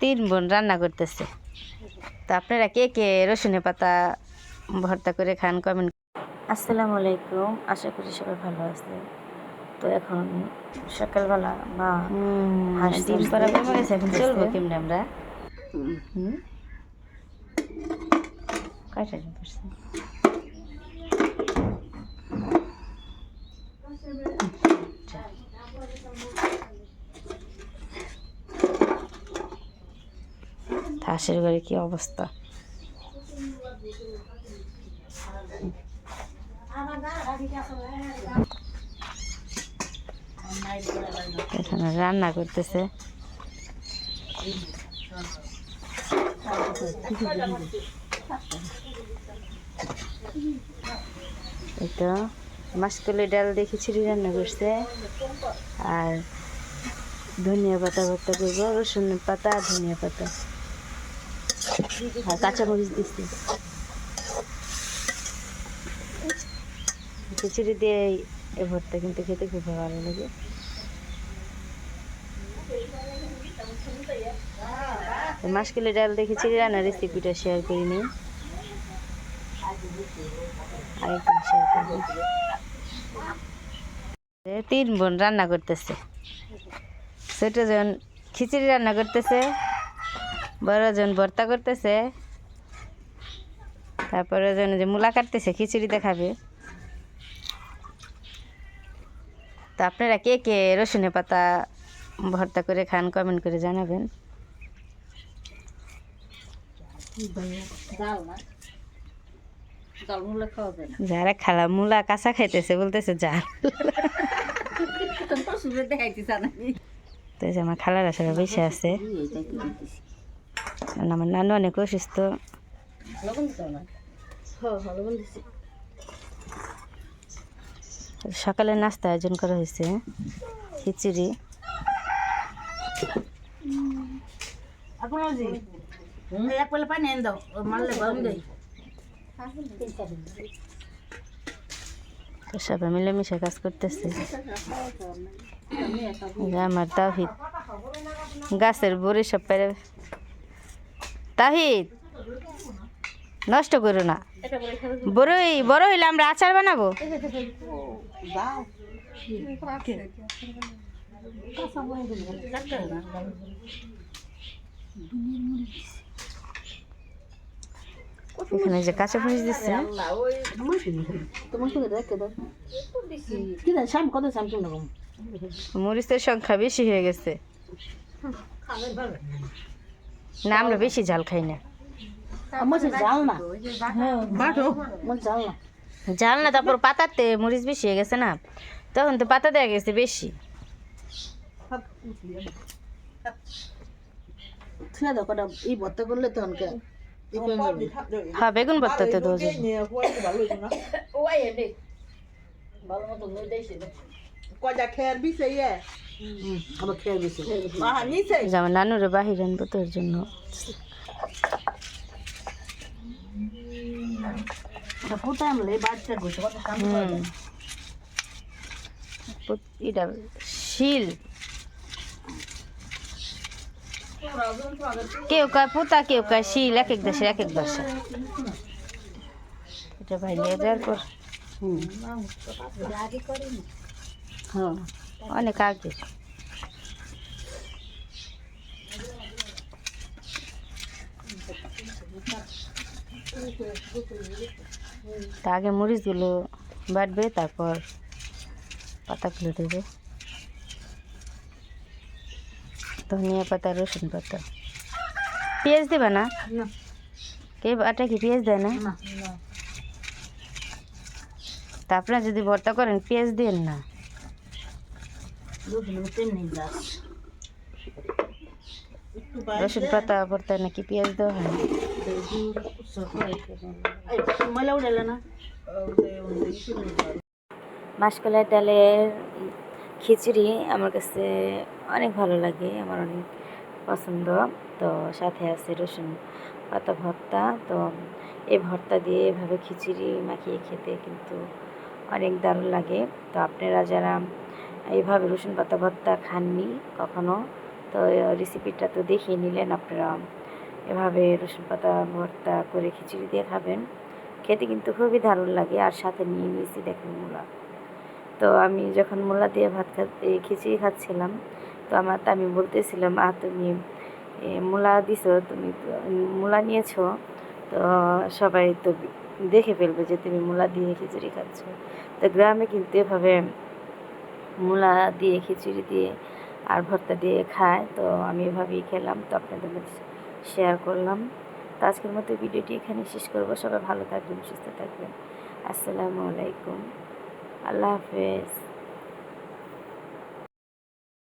তিন বোন রান্না করতেছে। তো আপনারা কে কে রসুনে পাতা ভর্তা করে খান কমেন্ট আসসালামু আলাইকুম আশা করি সবাই ভালো আছে তো এখন সকালবেলা হাঁস ডিম করা কমে গেছে এখন চলবো কেমনে আমরা? কয়টা ডিম হাঁসের ঘরে কি অবস্থা? এখানে রান্না করতেছে। এই তো, মাসকলি ডাল দেখি ছিড়ি রান্না করছে। আর ধনিয়া পাতা ভর্তা করব রসুন পাতা, ধনিয়া পাতা। আর কাঁচামরিচ দিচ্ছি। খিচুড়ি দিয়ে এই ভর্তা, কিন্তু খেতে খুব ভালো লাগে। মাসকেলে ডাল দিয়ে খিচুড়ি রান্নার রেসিপিটা শেয়ার করি নি তিন বোন রান্না করতেছে। ছোট জন খিচুড়ি রান্না করতেছে। বড় জন ভর্তা করতেছে। তারপরে জন যে মূলা কাটতেছে খিচুড়ি দেখাবে। তো আপনারা কে কে রসুনে পাতা ভর্তা করে খান কমেন্ট করে জানাবেন। যারা খালা মূলা কাঁচা খাইতেছে বলতেছে যা। তো আমার খালারা সবাই বসে আছে। আমার নানু অনেক অসুস্থ। সকালে নাস্তা আয়োজন করা হয়েছে, খিচুড়ি। পানি সবাই মিলেমিশে কাজ করতেছে। আমার তাহিদ গাছের বড়ি সব পেরে তাহিদ, নষ্ট করো না। বড়ই বড় হইলে আমরা আচার বানাবো। এখানে যে কাঁচা মরিচ দিচ্ছে। মরিচের সংখ্যা বেশি হয়ে গেছে। না আমরা বেশি ঝাল খাই না। জাল না? বাটো। আমার জাল না? ঝাল না তারপর পাতাতে মরিচ বেশি হয়ে গেছে না? তখন তো পাতা দেওয়া গেছে বেশি। হ্যাঁ বেগুন ভর্তা তো ভালো মতো নই দেইছে Quaja quer bicho aí, é? আবার খেয়ে গেছে Ah, nisso aí. আমার নানুরে বাহির আনবো তোর জন্য ফুটা আমলে বাচ্চা গোছে কত কাম হুম পুত- এটা শিল কেউ কয় পুতা কেউ কয় শিল এক এক দেশের এক এক ভাষা এটা ভাই নিয়ে যাওয়ার পর হ্যাঁ অনেক আগে। তা আগে মরিচগুলো বাটবে তারপর পাতাগুলো দেবে। ধনিয়া পাতা রসুন পাতা। পেঁয়াজ দেবে না? কে বাটা কি পেঁয়াজ দেয় না? না। তা আপনারা যদি ভর্তা করেন পেঁয়াজ দেন না। রসুন পাতা ভর্তা নাকি পেঁয়াজ দেওয়া হয়? মাসকলাই ডালের খিচুড়ি আমার কাছে অনেক ভালো লাগে, আমার অনেক পছন্দ। তো সাথে আছে রসুন পাতা ভর্তা। তো এই ভর্তা দিয়ে এভাবে খিচুড়ি মাখিয়ে খেতে কিন্তু অনেক দারুণ লাগে। তো আপনারা যারা এইভাবে রসুন পাতা ভর্তা খাননি কখনো। তো রেসিপিটা তো দেখিয়ে নিলেন আপনারা। এভাবে রসুন পাতা ভর্তা করে খিচুড়ি দিয়ে খাবেন। খেতে কিন্তু খুবই দারুণ লাগে আর সাথে নিয়ে নিয়েছি দেখেন মূলা। তো, আমি যখন মূলা দিয়ে ভাত খা খিচুড়ি খাচ্ছিলাম, তো আমার তো আমি বলতেছিলাম আর তুমি মূলা দিছো, তুমি মূলা নিয়েছো। তো, সবাই তো দেখে ফেলবে যে তুমি মূলা দিয়ে খিচুড়ি খাচ্ছ। তো গ্রামে কিন্তু এভাবে মূলা দিয়ে, খিচুড়ি দিয়ে আর ভর্তা দিয়ে খায়। তো আমি এভাবেই খেলাম, তো আপনাদের মধ্যে শেয়ার করলাম। তো আজকের মতো ভিডিওটি এখানে শেষ করব। সবাই ভালো থাকবেন, সুস্থ থাকবেন। আসসালামু আলাইকুম। আল্লাহ হাফেজ।